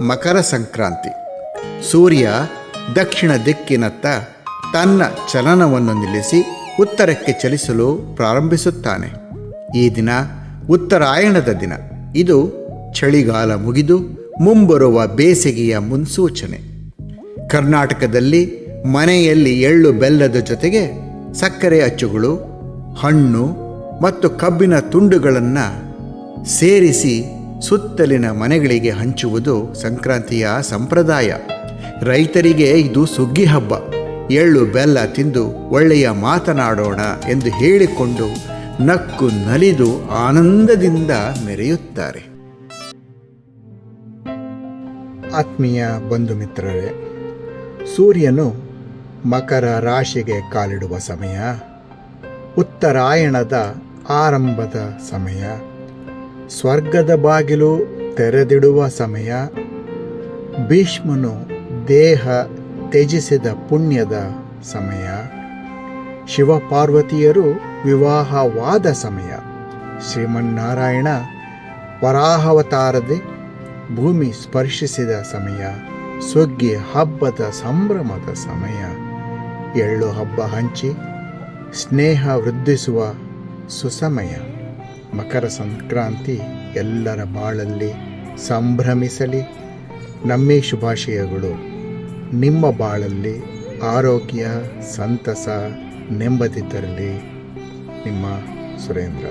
ಮಕರ ಸಂಕ್ರಾಂತಿ. ಸೂರ್ಯ ದಕ್ಷಿಣ ದಿಕ್ಕಿನತ್ತ ತನ್ನ ಚಲನವನ್ನು ನಿಲ್ಲಿಸಿ ಉತ್ತರಕ್ಕೆ ಚಲಿಸಲು ಪ್ರಾರಂಭಿಸುತ್ತಾನೆ. ಈ ದಿನ ಉತ್ತರಾಯಣದ ದಿನ. ಇದು ಚಳಿಗಾಲ ಮುಗಿದು ಮುಂಬರುವ ಬೇಸಿಗೆಯ ಮುನ್ಸೂಚನೆ. ಕರ್ನಾಟಕದಲ್ಲಿ ಮನೆಯಲ್ಲಿ ಎಳ್ಳು ಬೆಲ್ಲದ ಜೊತೆಗೆ ಸಕ್ಕರೆ ಅಚ್ಚುಗಳು, ಹಣ್ಣು ಮತ್ತು ಕಬ್ಬಿನ ತುಂಡುಗಳನ್ನು ಸೇರಿಸಿ ಸುತ್ತಲಿನ ಮನೆಗಳಿಗೆ ಹಂಚುವುದು ಸಂಕ್ರಾಂತಿಯ ಸಂಪ್ರದಾಯ. ರೈತರಿಗೆ ಇದು ಸುಗ್ಗಿ ಹಬ್ಬ. ಎಳ್ಳು ಬೆಲ್ಲ ತಿಂದು ಒಳ್ಳೆಯ ಮಾತನಾಡೋಣ ಎಂದು ಹೇಳಿಕೊಂಡು ನಕ್ಕು ನಲಿದು ಆನಂದದಿಂದ ಮೆರೆಯುತ್ತಾರೆ. ಆತ್ಮೀಯ ಬಂಧು ಮಿತ್ರರೇ, ಸೂರ್ಯನು ಮಕರ ರಾಶಿಗೆ ಕಾಲಿಡುವ ಸಮಯ, ಉತ್ತರಾಯಣದ ಆರಂಭದ ಸಮಯ ಸ್ವರ್ಗದ ಬಾಗಿಲು ತೆರೆದಿಡುವ ಸಮಯ. ಭೀಷ್ಮನು ದೇಹ ತ್ಯಜಿಸಿದ ಪುಣ್ಯದ ಸಮಯ. ಶಿವಪಾರ್ವತಿಯರು ವಿವಾಹವಾದ ಸಮಯ. ಶ್ರೀಮನ್ನಾರಾಯಣ ವರಾಹವತಾರದೆ ಭೂಮಿ ಸ್ಪರ್ಶಿಸಿದ ಸಮಯ. ಸುಗ್ಗಿ ಹಬ್ಬದ ಸಂಭ್ರಮದ ಸಮಯ. ಎಳ್ಳು ಹಬ್ಬ ಹಂಚಿ ಸ್ನೇಹ ವೃದ್ಧಿಸುವ ಸುಸಮಯ. ಮಕರ ಸಂಕ್ರಾಂತಿ ಎಲ್ಲರ ಬಾಳಲ್ಲಿ ಸಂಭ್ರಮಿಸಲಿ. ನಮ್ಮೇ ಶುಭಾಶಯಗಳು. ನಿಮ್ಮ ಬಾಳಲ್ಲಿ ಆರೋಗ್ಯ ಸಂತಸ ನೆಮ್ಮದಿ ನಿಮ್ಮ ಸುರೇಂದ್ರ.